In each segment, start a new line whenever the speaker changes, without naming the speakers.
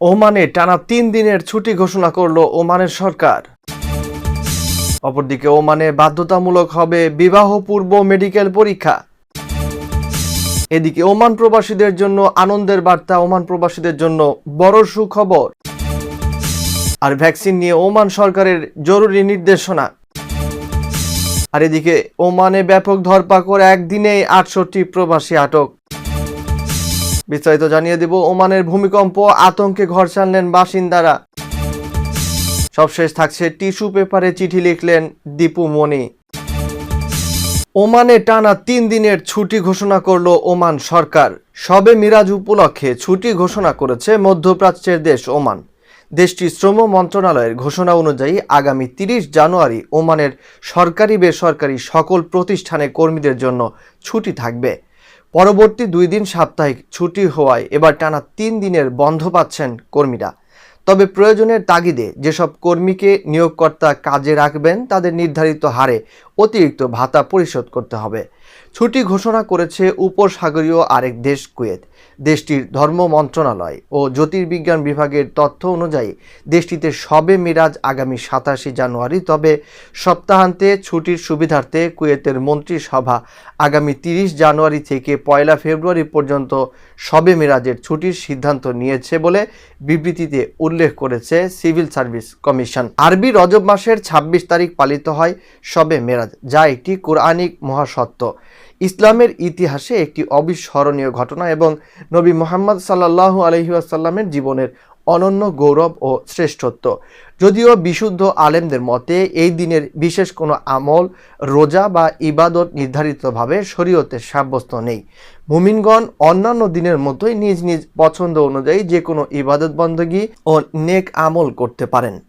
ওমানে টানা তিন দিনের ছুটি ঘোষণা করল ওমানের সরকার। অপরদিকে ওমানে বাধ্যতামূলক হবে বিবাহ পূর্ব মেডিকেল পরীক্ষা। এদিকে ওমান প্রবাসীদের জন্য আনন্দের বার্তা, ওমান প্রবাসীদের জন্য বড় সুখবর। আর ভ্যাকসিন নিয়ে ওমান সরকারের জরুরি নির্দেশনা। আর এদিকে ওমানে ব্যাপক ধরপাকড় একদিনে আটষট্টি প্রবাসী আটক। বিস্তারিত জানিয়ে দেব ওমানের ভূমিকম্প, আতঙ্কে ঘর ছাড়লেন বাসিন্দারা। সবশেষ থাকছে টিস্যু পেপারে চিঠি লিখলেন দীপু মনি। ওমানে টানা তিন দিনের ছুটি ঘোষণা করল ওমান সরকার। সবে মিরাজ উপলক্ষে ছুটি ঘোষণা করেছে মধ্যপ্রাচ্যের দেশ ওমান। দেশটির শ্রম মন্ত্রণালয়ের ঘোষণা অনুযায়ী আগামী তিরিশ জানুয়ারি ওমানের সরকারি বেসরকারি সকল প্রতিষ্ঠানে কর্মীদের জন্য ছুটি থাকবে। পরবর্তী দুই দিন সাপ্তাহিক ছুটি হওয়ায় এবার টানা তিন দিনের বন্ধ পাচ্ছেন কর্মীরা। তবে প্রয়োজনের তাগিদে যেসব কর্মীকে নিয়োগকর্তা কাজে রাখবেন, তাদের নির্ধারিত হারে অতিরিক্ত ভাতা পরিশোধ করতে হবে। ছুটি ঘোষণা করেছে উপসাগরীয় আরেক দেশ কুয়েত। দেশটির ধর্ম মন্ত্রণালয় ও জ্যোতির্বিজ্ঞান বিভাগের তথ্য অনুযায়ী দেশটিতে সবে মিরাজ আগামী সাতাশে জানুয়ারি, তবে সপ্তাহান্তে ছুটির সুবিধার্থে কুয়েতের মন্ত্রিসভা আগামী তিরিশ জানুয়ারি থেকে পয়লা ফেব্রুয়ারি পর্যন্ত সবে মিরাজের ছুটির সিদ্ধান্ত নিয়েছে বলে বিবৃতিতে উল্লেখ করেছে সিভিল সার্ভিস কমিশন। আরবি রজব মাসের ২৬ তারিখ পালিত হয় সবে মেরাজ। যা একটি কোরআনিক মহাসত্য। ইসলামের ইতিহাসে একটি অবিস্মরণীয় ঘটনা এবং নবী মোহাম্মদ সাল্লাল্লাহু আলহি আসাল্লামের জীবনের অনন্য গৌরব ও শ্রেষ্ঠত্ব। যদিও বিশুদ্ধ আলেমদের মতে, এই দিনের বিশেষ কোনো আমল, রোজা বা ইবাদত নির্ধারিতভাবে শরীয়তে সাব্যস্ত নেই। মুমিনগণ অন্যান্য দিনের মতোই নিজ নিজ পছন্দ অনুযায়ী যে কোনো ইবাদত বন্দগী ও নেক আমল করতে পারেন।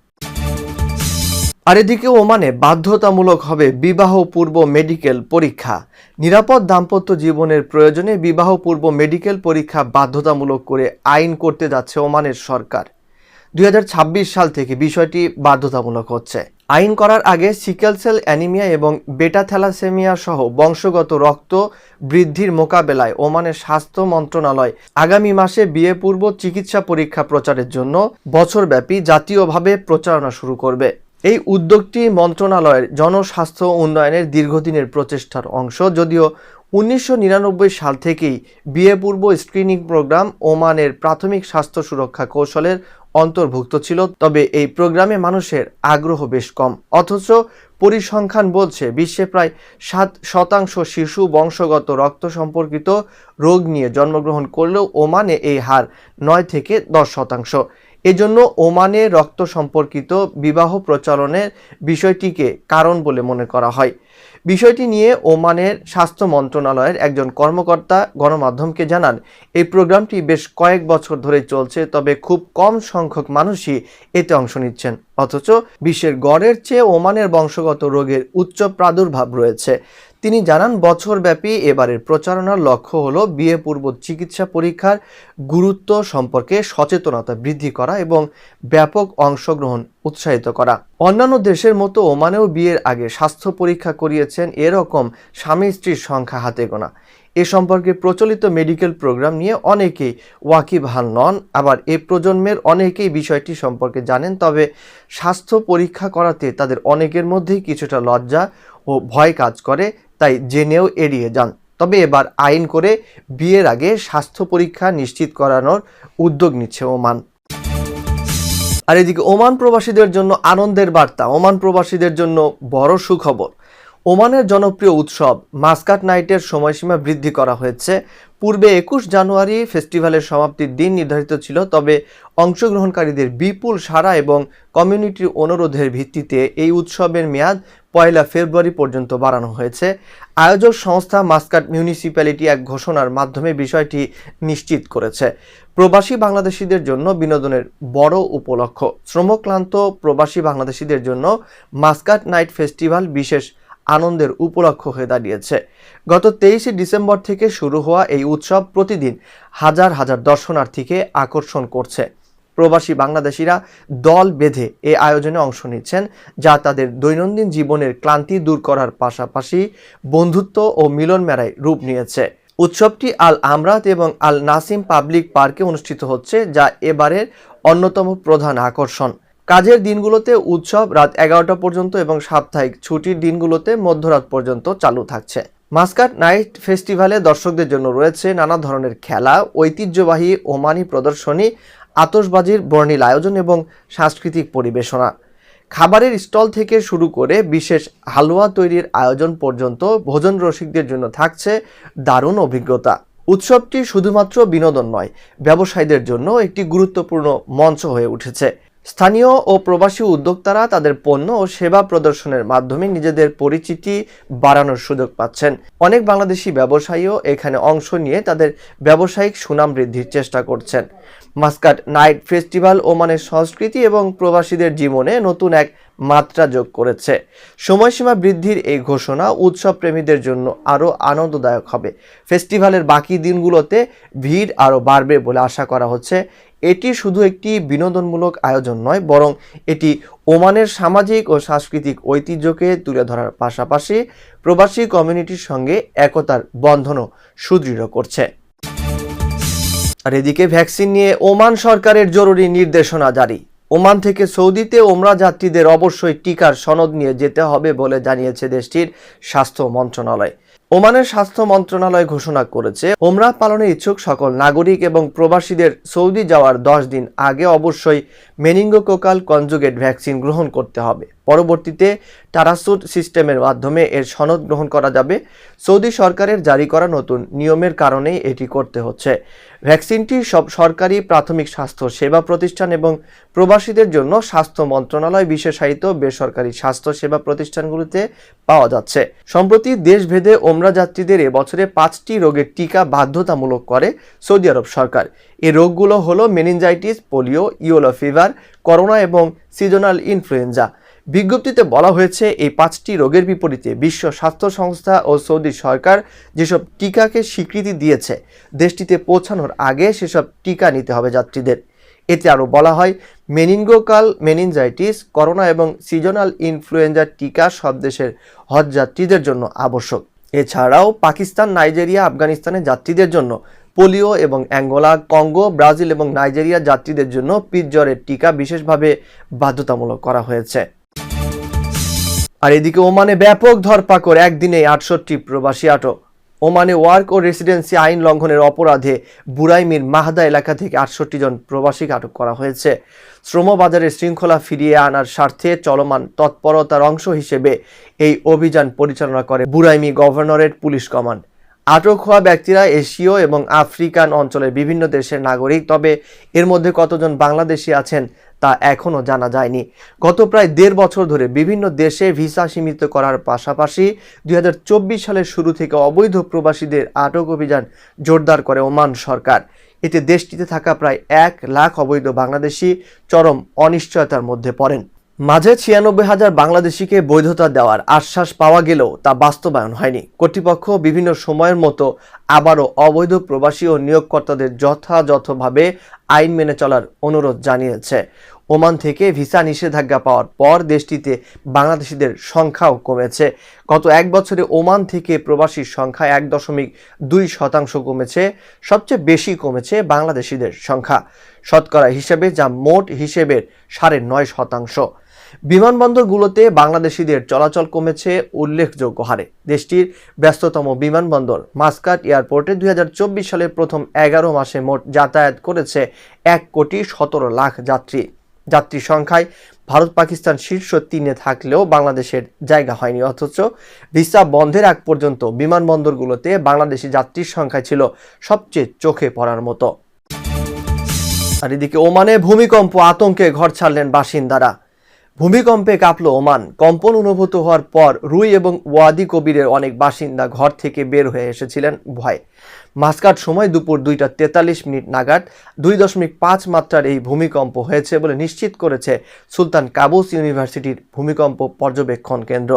আর এদিকে ওমানে বাধ্যতামূলক হবে বিবাহ পূর্ব মেডিকেল পরীক্ষা। নিরাপদ দাম্পত্য জীবনের প্রয়োজনে বিবাহ পূর্ব মেডিকেল পরীক্ষা বাধ্যতামূলক করে আইন করতে যাচ্ছে ওমানের সরকার। দু হাজার ছাব্বিশ সাল থেকে বিষয়টি বাধ্যতামূলক হচ্ছে। আইন করার আগে সিকেল সেল অ্যানিমিয়া এবং বেটা থ্যালাসেমিয়া সহ বংশগত রক্ত বৃদ্ধির মোকাবেলায় ওমানের স্বাস্থ্য মন্ত্রণালয় আগামী মাসে বিয়ে পূর্ব চিকিৎসা পরীক্ষা প্রচারের জন্য বছরব্যাপী জাতীয়ভাবে প্রচারণা শুরু করবে। এই উদ্যোগটি মন্ত্রণালয়ের জনস্বাস্থ্য উন্নয়নের দীর্ঘদিনের প্রচেষ্টার অংশ, যদিও উনিশশো নিরানব্বই সাল থেকেই বিয়ে পূর্ব স্ক্রিনিং প্রোগ্রাম ওমানের প্রাথমিক স্বাস্থ্য সুরক্ষা কৌশলের অন্তর্ভুক্ত ছিল, তবে এই প্রোগ্রামে মানুষের আগ্রহ বেশ কম। অথচ পরিসংখ্যান বলছে, বিশ্বে প্রায় সাত শতাংশ শিশু বংশগত রক্ত সম্পর্কিত রোগ নিয়ে জন্মগ্রহণ করলেও ওমানে এই হার নয় থেকে দশ শতাংশ। এজন্য ওমানে রক্ত সম্পর্কিত বিবাহ প্রচলনের বিষয়টিকে কারণ বলে মনে করা হয়। বিষয়টি নিয়ে ওমানের স্বাস্থ্য মন্ত্রণালয়ের একজন কর্মকর্তা গণমাধ্যমকে জানান, এই প্রোগ্রামটি বেশ কয়েক বছর ধরে চলছে, তবে খুব কম সংখ্যক মানুষই এতে অংশ নিচ্ছেন। অথচ বিশ্বের গড়ের চেয়ে ওমানের বংশগত রোগের উচ্চ প্রাদুর্ভাব রয়েছে। তিনি জানান, বছরব্যাপী এবারের প্রচারণার লক্ষ্য হলো বিয়ে পূর্ব চিকিৎসা পরীক্ষার গুরুত্ব সম্পর্কে সচেতনতা বৃদ্ধি করা এবং ব্যাপক অংশগ্রহণ উৎসাহিত করা। অন্যান্য দেশের মতো ওমানেও বিয়ের আগে স্বাস্থ্য পরীক্ষা করিয়েছেন এরকম স্বামী স্ত্রীর সংখ্যা হাতে গোনা। এ সম্পর্কে প্রচলিত মেডিকেল প্রোগ্রাম নিয়ে অনেকেই ওয়াকিবহাল নন। আবার এ প্রজন্মের অনেকেই বিষয়টি সম্পর্কে জানেন, তবে স্বাস্থ্য পরীক্ষা করাতে তাদের অনেকের মধ্যেই কিছুটা লজ্জা ভয় কাজ করে, তাই জেনেও এড়িয়ে যান। তবে এবার আইন করে বিয়ের আগে স্বাস্থ্য পরীক্ষা নিশ্চিত করানোর উদ্যোগ নিচ্ছে ওমান। আর এদিকে ওমান প্রবাসীদের জন্য আনন্দের বার্তা, ওমান প্রবাসীদের জন্য বড় সুখবর। ওমানের জনপ্রিয় উৎসব মাস্কাট নাইটের সময়সীমা বৃদ্ধি করা হয়েছে। পূর্বে একুশ জানুয়ারি ফেস্টিভ্যালের সমাপ্তির দিন নির্ধারিত ছিল, তবে অংশগ্রহণকারীদের বিপুল সাড়া এবং কমিউনিটির অনুরোধের ভিত্তিতে এই উৎসবের মেয়াদ পয়লা ফেব্রুয়ারি পর্যন্ত বাড়ানো হয়েছে। আয়োজক সংস্থা মাস্কাট মিউনিসিপ্যালিটি এক ঘোষণার মাধ্যমে বিষয়টি নিশ্চিত করেছে। প্রবাসী বাংলাদেশিদের জন্য বিনোদনের বড় উপলক্ষ। শ্রমক্লান্ত প্রবাসী বাংলাদেশিদের জন্য মাস্কাট নাইট ফেস্টিভ্যাল বিশেষ আনন্দের উপলক্ষ হয়ে দাঁড়িয়েছে। গত তেইশে ডিসেম্বর থেকে শুরু হওয়া এই উৎসব প্রতিদিন হাজার হাজার দর্শনার্থীকে আকর্ষণ করছে। প্রবাসী বাংলাদেশিরা দল বেঁধে এ আয়োজনে অংশ নিচ্ছেন, যা তাদের দৈনন্দিন জীবনের ক্লান্তি দূর করার পাশাপাশি বন্ধুত্ব ও মিলন মেলায় রূপ নিয়েছে। উৎসবটি আল আমরাত এবং আল নাসিম পাবলিক পার্কে অনুষ্ঠিত হচ্ছে, যা এবারের অন্যতম প্রধান আকর্ষণ। কাজের দিনগুলোতে উৎসব রাত এগারোটা পর্যন্ত এবং সাপ্তাহিক ছুটির দিনগুলোতে মধ্যরাত পর্যন্ত চালু থাকছে। মাস্কাট নাইট ফেস্টিভ্যালে দর্শকদের জন্য রয়েছে নানা ধরনের খেলা, ঐতিহ্যবাহী ওমানি প্রদর্শনী আতসবাজির বর্ণিল আয়োজন এবং সাংস্কৃতিক পরিবেশনা। খাবারের স্টল থেকে শুরু করে বিশেষ হালুয়া তৈরির আয়োজন পর্যন্ত ভোজন রসিকদের জন্য থাকছে দারুণ অভিজ্ঞতা। উৎসবটি শুধুমাত্র বিনোদন নয়, ব্যবসায়ীদের জন্য একটি গুরুত্বপূর্ণ মঞ্চ হয়ে উঠেছে। স্থানীয় ও প্রবাসী উদ্যোক্তারা তাদের পণ্য ও সেবা প্রদর্শনের মাধ্যমে নিজেদের পরিচিতি বাড়ানোর সুযোগ পাচ্ছেন। অনেক বাংলাদেশি ব্যবসায়ীও এখানে অংশ নিয়ে তাদের ব্যবসায়িক সুনাম বৃদ্ধির চেষ্টা করছেন। মাস্কাট নাইট ফেস্টিভ্যাল ওমানের সংস্কৃতি এবং প্রবাসীদের জীবনে নতুন এক মাত্রা যোগ করেছে। সময়সীমা বৃদ্ধির এই ঘোষণা উৎসব প্রেমীদের জন্য আরও আনন্দদায়ক হবে। ফেস্টিভ্যালের বাকি দিনগুলোতে ভিড় আরও বাড়বে বলে আশা করা হচ্ছে। এটি শুধু একটি বিনোদনমূলক আয়োজন নয়, বরং এটি ওমানের সামাজিক ও সাংস্কৃতিক ঐতিহ্যকে তুলে ধরার পাশাপাশি প্রবাসী কমিউনিটির সঙ্গে একতার বন্ধনও সুদৃঢ় করছে। আর এদিকে ভ্যাকসিন নিয়ে ওমান সরকারের জরুরি নির্দেশনা জারি। ওমান থেকে সৌদিতে ওমরা যাত্রীদের অবশ্যই টিকার সনদ নিয়ে যেতে হবে বলে জানিয়েছে দেশটির স্বাস্থ্য মন্ত্রণালয়। ওমানের স্বাস্থ্য মন্ত্রণালয় ঘোষণা করেছে, ওমরা পালনে ইচ্ছুক সকল নাগরিক এবং প্রবাসীদের সৌদি যাওয়ার দশ দিন আগে অবশ্যই মেনিঙ্গোকোকাল কনজুগেট ভ্যাকসিন গ্রহণ করতে হবে। পরবর্তীতে টারাসুট সিস্টেমের মাধ্যমে এর সনদ গ্রহণ করা যাবে। সৌদি সরকারের জারি করা নতুন নিয়মের কারণেই এটি করতে হচ্ছে। ভ্যাকসিনটি সব সরকারি প্রাথমিক স্বাস্থ্য সেবা প্রতিষ্ঠান এবং প্রবাসীদের জন্য স্বাস্থ্য মন্ত্রণালয় বিশেষায়িত বেসরকারি স্বাস্থ্য সেবা প্রতিষ্ঠানগুলিতে পাওয়া যাচ্ছে। সম্প্রতি দেশভেদে ওমরা যাত্রীদের এবছরে পাঁচটি রোগের টিকা বাধ্যতামূলক করে সৌদি আরব সরকার। এ রোগগুলো হলো meningitis, polio, yellow fever, corona এবং সিজনাল ইনফ্লুয়েঞ্জা। বিজ্ঞপ্তিতে বলা হয়েছে, এই পাঁচটি রোগের বিপরীতে বিশ্ব স্বাস্থ্য সংস্থা ও সৌদি সরকার যেসব টিকাকে স্বীকৃতি দিয়েছে, দেশটিতে পৌঁছানোর আগে সেসব টিকা নিতে হবে যাত্রীদের। এতে আরও বলা হয়, মেনিনগোকাল মেনিনজাইটিস, করোনা এবং সিজনাল ইনফ্লুয়েঞ্জার টিকা সব দেশের হজ যাত্রীদের জন্য আবশ্যক। এছাড়াও পাকিস্তান, নাইজেরিয়া, আফগানিস্তানের যাত্রীদের জন্য পোলিও এবং অ্যাঙ্গোলা, কঙ্গো, ব্রাজিল এবং নাইজেরিয়া যাত্রীদের জন্য পিঠ জ্বরের টিকা বিশেষভাবে বাধ্যতামূলক করা হয়েছে। আর এদিকে ওমানে ব্যাপক ধরপাকড়, একদিনে আটষট্টি প্রবাসী আটক। ওমানে ওয়ার্ক ও রেসিডেন্সি আইন লঙ্ঘনের অপরাধে বুরাইমির মাহদা এলাকা থেকে আটষট্টি জন প্রবাসীকে আটক করা হয়েছে। শ্রমবাজারের শৃঙ্খলা ফিরিয়ে আনার স্বার্থে চলমান তৎপরতার অংশ হিসেবে এই অভিযান পরিচালনা করে বুরাইমি গভর্নরেট পুলিশ কমান্ড। আটক হওয়া ব্যক্তিরা এশীয় এবং আফ্রিকান অঞ্চলের বিভিন্ন দেশের নাগরিক, তবে এর মধ্যে কতজন বাংলাদেশি আছেন তা এখনও জানা যায়নি। গত প্রায় দেড় বছর ধরে বিভিন্ন দেশে ভিসা সীমিত করার পাশাপাশি দুই হাজার চব্বিশ সালের শুরু থেকে অবৈধ প্রবাসীদের আটক অভিযান জোরদার করে ওমান সরকার। এতে দেশটিতে থাকা প্রায় এক লাখ অবৈধ বাংলাদেশি চরম অনিশ্চয়তার মধ্যে পড়েন। মাঝে ছিয়ানব্বই হাজার বাংলাদেশিকে বৈধতা দেওয়ার আশ্বাস পাওয়া গেলেও তা বাস্তবায়ন হয়নি। কর্তৃপক্ষ বিভিন্ন সময়ের মতো আবারও অবৈধ প্রবাসী ও নিয়োগকর্তাদের যথাযথভাবে আইন মেনে চলার অনুরোধ জানিয়েছে। ওমান থেকে ভিসা নিষেধাজ্ঞা পাওয়ার পর দেশটিতে বাংলাদেশিদের সংখ্যাও কমেছে। গত এক বছরে ওমান থেকে প্রবাসীর সংখ্যা এক দশমিক দুই শতাংশ কমেছে। সবচেয়ে বেশি কমেছে বাংলাদেশিদের সংখ্যা। শতকরা হিসেবে যা মোট হিসেবের সাড়ে নয় শতাংশ। বিমানবন্দরগুলোতে বাংলাদেশিদের চলাচল কমেছে উল্লেখযোগ্য হারে। দেশটির ব্যস্ততম বিমানবন্দর মাস্কাট এয়ারপোর্টে দুই হাজার চব্বিশ সালের প্রথম এগারো মাসে মোট যাতায়াত করেছে এক কোটি সতেরো লাখ যাত্রী। যাত্রী সংখ্যায় ভারত পাকিস্তান শীর্ষ তিনে থাকলেও বাংলাদেশের জায়গা হয়নি, অথচ ভিসা বন্ধের আগ পর্যন্ত বিমানবন্দরগুলোতে বাংলাদেশি যাত্রীর সংখ্যা ছিল সবচেয়ে চোখে পড়ার মতো। আর এদিকে ওমানে ভূমিকম্প আতঙ্কে ঘর ছাড়লেন বাসিন্দারা। ভূমিকম্পে কাঁপল ওমান। কম্পন অনুভূত হওয়ার পর রুই এবং ওয়াদি কবিরের অনেক বাসিন্দা ঘর থেকে বের হয়ে এসেছিলেন ভয়ে। মাসকাট সময় দুপুর দুইটা তেতাল্লিশ মিনিট নাগাদ দুই দশমিক পাঁচ মাত্রার এই ভূমিকম্প হয়েছে বলে নিশ্চিত করেছে সুলতান কাবুস ইউনিভার্সিটির ভূমিকম্প পর্যবেক্ষণ কেন্দ্র।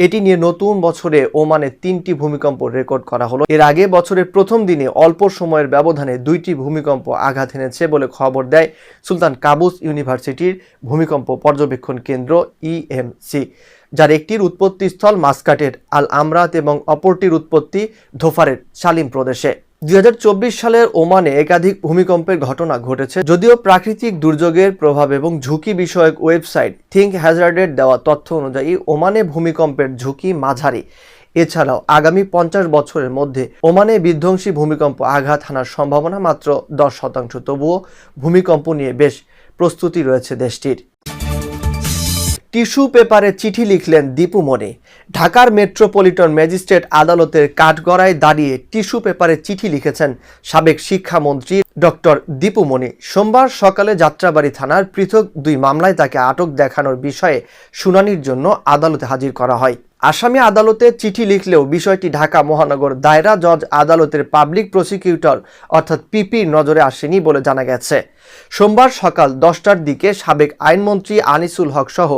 এটি নিয়ে নতুন বছরে ওমানে তিনটি ভূমিকম্প রেকর্ড করা হলো। এর আগে বছরের প্রথম দিনে অল্প সময়ের ব্যবধানে দুইটি ভূমিকম্প আঘাত এনেছে বলে খবর দেয় সুলতান কাবুস ইউনিভার্সিটির ভূমিকম্প পর্যবেক্ষণ কেন্দ্র ইএমসি যার একটির উৎপত্তিস্থল মাস্কাটের আল আমরাত এবং অপরটির উৎপত্তি ধোফারের শালিম প্রদেশে। দুই হাজার চব্বিশ সালের ওমানে একাধিক ভূমিকম্পের ঘটনা ঘটেছে, যদিও প্রাকৃতিক দুর্যোগের প্রভাব এবং ঝুঁকি বিষয়ক ওয়েবসাইট থিঙ্ক হ্যাজার্ডের দেওয়া তথ্য অনুযায়ী ওমানে ভূমিকম্পের ঝুঁকি মাঝারি। এছাড়াও আগামী পঞ্চাশ বছরের মধ্যে ওমানে বিধ্বংসী ভূমিকম্প আঘাত হানার সম্ভাবনা মাত্র দশ শতাংশ, তবুও ভূমিকম্প নিয়ে বেশ প্রস্তুতি রয়েছে দেশটির। টিস্যু পেপারে চিঠি লিখলেন দীপু মনি। ঢাকার মেট্রোপলিটন ম্যাজিস্ট্রেট আদালতের কাঠগড়ায় দাঁড়িয়ে টিস্যু পেপারে চিঠি লিখেছেন সাবেক শিক্ষামন্ত্রী ডক্টর দীপু মনি। সোমবার সকালে যাত্রাবাড়ি থানার পৃথক দুই মামলায় তাকে আটক দেখানোর বিষয়ে শুনানির জন্য আদালতে হাজির করা হয়। আসামি আদালতে চিঠি লিখলেও বিষয়টি ঢাকা মহানগর দায়রা জজ আদালতের পাবলিক প্রসিকিউটর অর্থাৎ পিপির নজরে আসেনি বলে জানা গেছে। সোমবার সকাল দশটার দিকে সাবেক আইনমন্ত্রী আনিসুল হক সহ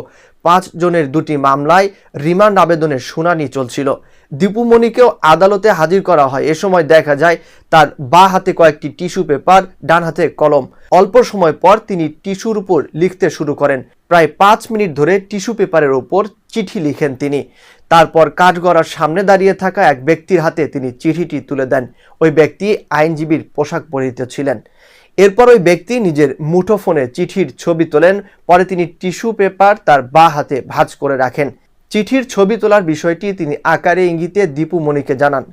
পাঁচ জনের দুটি মামলায় রিমান্ড আবেদনের শুনানি চলছিল। দীপুমণিকেও আদালতে হাজির করা হয়। এ সময় দেখা যায়, তার বা হাতে কয়েকটি টিস্যু পেপার, ডান হাতে কলম। অল্প সময় পর তিনি টিস্যুর উপর লিখতে শুরু করেন। প্রায় পাঁচ মিনিট ধরে টিস্যু পেপারের উপর চিঠি লিখেন তিনি। তারপর কাঠগড়ার সামনে দাঁড়িয়ে থাকা এক ব্যক্তির হাতে তিনি চিঠিটি তুলে দেন। ওই ব্যক্তি আইনজীবীর পোশাক পরিহিত ছিলেন। এরপর ওই ব্যক্তি নিজের মুঠোফোনে চিঠির ছবি তোলেন। পরে তিনি টিস্যু পেপার তার বা হাতে ভাঁজ করে রাখেন। চিঠির ছবি তোলার বিষয়টি তিনি আকারে ইঙ্গিতে দীপু মণিকে জানান।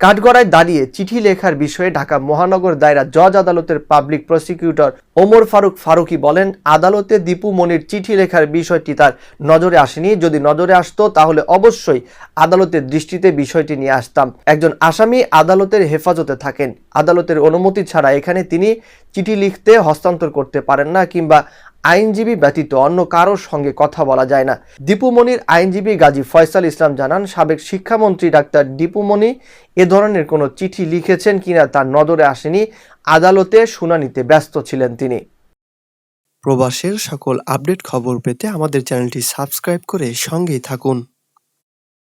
কাঠগড়ায় দাঁড়িয়ে চিঠি লেখার বিষয়ে ঢাকা মহানগর দায়রা জজ আদালতের পাবলিক প্রসিকিউটর ওমর ফারুক ফারুকি বলেন, আদালতে দীপু মনির চিঠি লেখার বিষয়টি তার নজরে আসেনি। যদি নজরে আসতো, তাহলে অবশ্যই আদালতের দৃষ্টিতে বিষয়টি নিয়ে আসতাম। একজন আসামি আদালতের হেফাজতে থাকেন। আদালতের অনুমতি ছাড়া এখানে তিনি চিঠি লিখতে হস্তান্তর করতে পারেন না কিংবা আইনজীবী ব্যতীত অন্য কারোর সঙ্গে কথা বলা যায় না। দীপুমণির আইনজীবী গাজী ফয়সাল ইসলাম জানান, সাবেক শিক্ষামন্ত্রী ডাক্তার দীপুমণি এ ধরনের কোনো চিঠি লিখেছেন কিনা তার নজরে আসেনি, আদালতে শুনানিতে ব্যস্ত ছিলেন তিনি।
প্রবাসের সকল আপডেট খবর পেতে আমাদের চ্যানেলটি সাবস্ক্রাইব করে সঙ্গেই থাকুন।